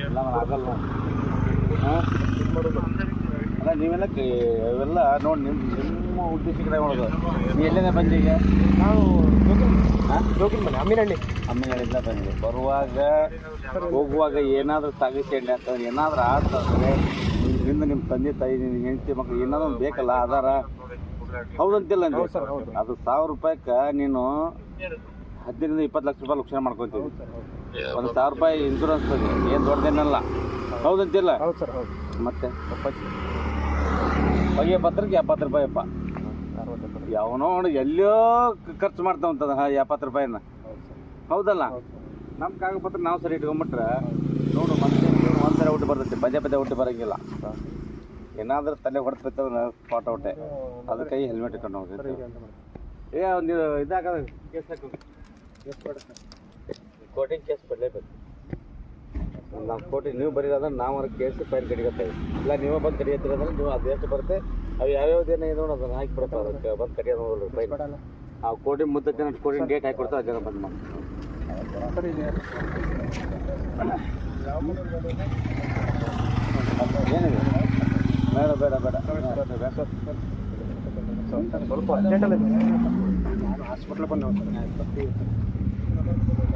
ಇಲ್ಲ ಆಗಲ್ಲ. ಅಲ್ಲ ನೀವೆಲ್ಲ ಇವೆಲ್ಲ ನೋಡಿ ನಿಮ್ಮ ನಿಮ್ಮ ಉದ್ದೇಶ ಕಡೆ ಮಾಡೋದು ನೀ ಎಲ್ಲಿಂದ ಬಂದೀಗ ನಾವು ಜೋಗಿನ ಮನೆ ಅಮ್ಮಿನಹಳ್ಳಿ. ಅಮ್ಮಿನಹಳ್ಳಿಂದ ಬಂದಿದೆ ಬರುವಾಗ ಹೋಗುವಾಗ ಏನಾದರೂ ತಗಸೆಂಡೆ ಅಂತ ಏನಾದರೂ ಆಡ್ತಂದ್ರೆ ನಿಮ್ಮಿಂದ ನಿಮ್ಮ ತಂದೆ ತಾಯಿ ನಿಮ್ಮ ಹೆಂಡತಿ ಮಕ್ಳು ಏನಾದರೂ ಒಂದು ಬೇಕಲ್ಲ ಆಧಾರ. ಹೌದಂತಿಲ್ಲ ಅಂದೆ. ಸರ್, ಹೌದು. ಅದು ಸಾವಿರ ರೂಪಾಯಿಗೆ ನೀನು ಹದಿನೈದರಿಂದ ಇಪ್ಪತ್ತು ಲಕ್ಷ ರೂಪಾಯಿ ಲಕ್ಷಣ ಮಾಡ್ಕೊತೀವಿ ಒಂದು ಸಾವಿರ ರೂಪಾಯಿ ಇನ್ಸೂರೆನ್ಸ್ ಬಗ್ಗೆ. ಏನು ದೊಡ್ಡದೇನಲ್ಲ. ಹೌದಂತಿಲ್ಲ ಹೌದು ಸರ್ ಹೌದು. ಮತ್ತೆ? ಬಗ್ಗೆ ಬಗೆ ಪತ್ರಕ್ಕೆ ಎಪ್ಪತ್ತು ರೂಪಾಯಪ್ಪ ಅಪ್ಪ ಯಾವನೋ ಅವನು ಎಲ್ಲೋ ಖರ್ಚು ಮಾಡ್ತಾವಂತದ ಎಪ್ಪತ್ತು ರೂಪಾಯಿನ. ಹೌದಲ್ಲ? ನಮ್ಮ ಕಾಗದ ಪತ್ರ ಕಾಗಪತ್ರ ನಾವು ಸರಿ ಇಟ್ಕೊಂಬಿಟ್ರೆ ನೋಡು ಮತ್ತೆ ಒಂದು ಸರಿ ಊಟ ಬರ್ತೈತಿ ಪದೇ ಪದೇ ಊಟ ಬರೋಂಗಿಲ್ಲ. ಏನಾದರೂ ತಲೆ ಹೊಡೆದ್ಬಿಟ್ಟು ಸ್ಪಾಟ್ ಔಟೆ. ಅದಕ್ಕೆ ಹೆಲ್ಮೆಟ್ ಇಟ್ಕೊಂಡು ಹೋಗಿ ಏ ಒಂದು ಇದಾಗ ಕೇಸ್ ಹಾಕು. ಕೋಟಿಂಗ್ ಕೇಸ್ ಕೊಡಲೇಬೇಕು. ನಾವು ಕೋರ್ಟಿಗೆ ನೀವು ಬರೀರಾದ್ರೆ ನಾವು ಅವ್ರ ಕೇಸ್ ಫೈಲ್ ಕಡಿಗತ್ತೇವೆ ಇಲ್ಲ, ನೀವೇ ಬಂದು ಕಡಿಯತ್ತಿರೋದ್ರೆ ನೀವು ಅದು ಎಷ್ಟು ಬರುತ್ತೆ. ಅವು ಯಾವ್ಯಾವ ದಿನ ಇದೆ ನೋಡಿ, ಅದನ್ನು ಹಾಕಿ ಕೊಡ್ತಾರೆ ಅದಕ್ಕೆ. ಬಂದು ಕಡಿಯೋದು ಫೈಲ್ ಆ ಕೋಟಿ ಮುದ್ದಕ್ಕೆ ಕೋಟಿ ಡೇಟ್ ಹಾಕಿ ಕೊಡ್ತಾರೆ ಜನ ಬಂದು ಮಾಡಿ ಏನಿದೆ? ಬೇಡ ಬೇಡ ಬೇಡ. ಸ್ವಲ್ಪ ಅರ್ಜೆಂಟಲ್ಲಿ ನಾನು ಹಾಸ್ಪಿಟ್ಲ್ ಬಂದೆ Thank you.